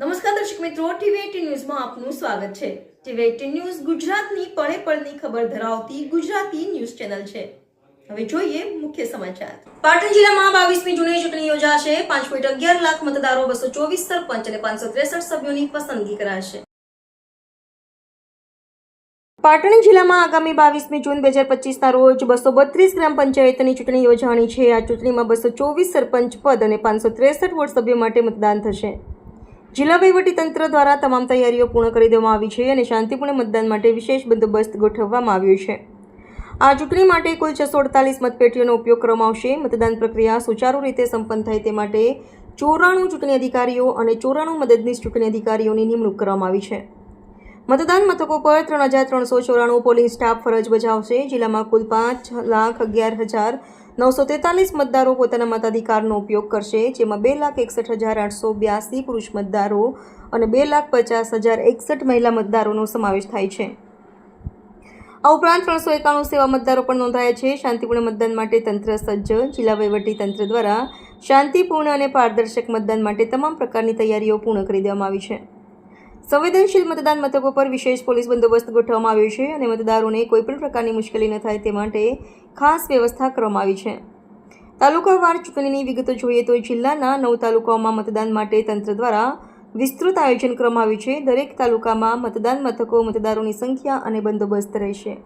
નમસ્કાર દર્શક મિત્રો ટીવી ન્યૂઝમાં આપનું સ્વાગત છે. ટીવી એટીન ન્યૂઝ ગુજરાતની પળે પળની ખબર ધરાવતી ગુજરાતી ન્યૂઝ ચેનલ છે. હવે જોઈએ મુખ્ય સમાચાર. પાટણ જિલ્લામાં બાવીસમી જૂને ચૂંટણી યોજાશે. પાંચ પોઈન્ટ અગિયાર લાખ મતદારો બસો ચોવીસ સરપંચ અને પાંચસો ત્રેસઠ સભ્યોની પસંદગી કરાશે. પાટણ જિલ્લામાં આગામી બાવીસમી જૂન બે હજાર પચીસના રોજ બસો બત્રીસ ગ્રામ પંચાયતની ચૂંટણી યોજાણી છે. આ ચૂંટણીમાં બસો ચોવીસ સરપંચ પદ અને પાંચસો ત્રેસઠ વોર્ડ સભ્યો માટે મતદાન થશે. જિલ્લા તંત્ર દ્વારા તમામ તૈયારીઓ પૂર્ણ કરી દેવામાં આવી છે અને શાંતિપૂર્ણ મતદાન માટે વિશેષ બંદોબસ્ત ગોઠવવામાં આવ્યો છે. આ ચૂંટણી માટે કુલ છસો અડતાલીસ મતપેટીઓનો ઉપયોગ કરવામાં આવશે. મતદાન પ્રક્રિયા સુચારુ રીતે સંપન્ન થાય તે માટે ચોરાણું ચૂંટણી અધિકારીઓ અને ચોરાણું મદદનીશ ચૂંટણી અધિકારીઓની નિમણૂક કરવામાં આવી છે. મતદાન મથકો પર ત્રણ હજાર ત્રણસો ચોરાણું પોલીસ સ્ટાફ ફરજ બજાવશે. જિલ્લામાં કુલ પાંચ લાખ અગિયાર હજાર નવસો તેતાલીસ મતદારો પોતાના મતાધિકારનો ઉપયોગ કરશે, જેમાં બે લાખ એકસઠ હજાર આઠસો બ્યાસી પુરુષ મતદારો અને બે લાખ પચાસ હજાર એકસઠ મહિલા મતદારોનો સમાવેશ થાય છે. આ ઉપરાંત ત્રણસો એકાણું સેવા મતદારો પણ નોંધાયા છે. શાંતિપૂર્ણ મતદાન માટે તંત્ર સજ્જ, જિલ્લા વહીવટી તંત્ર દ્વારા શાંતિપૂર્ણ અને પારદર્શક મતદાન માટે તમામ પ્રકારની તૈયારીઓ પૂર્ણ કરી દેવામાં આવી છે. સંવેદનશીલ મતદાન મથકો પર વિશેષ પોલીસ બંદોબસ્ત ગોઠવવામાં આવ્યો છે અને મતદારોને કોઈપણ પ્રકારની મુશ્કેલી ન થાય તે માટે ખાસ વ્યવસ્થા કરવામાં આવી છે. તાલુકાવાર ચૂંટણીની વિગતો જોઈએ તો જિલ્લાના નવ તાલુકાઓમાં મતદાન માટે તંત્ર દ્વારા વિસ્તૃત આયોજન કરવામાં આવ્યું છે. દરેક તાલુકામાં મતદાન મથકો મતદારોની સંખ્યા અને બંદોબસ્ત રહેશે.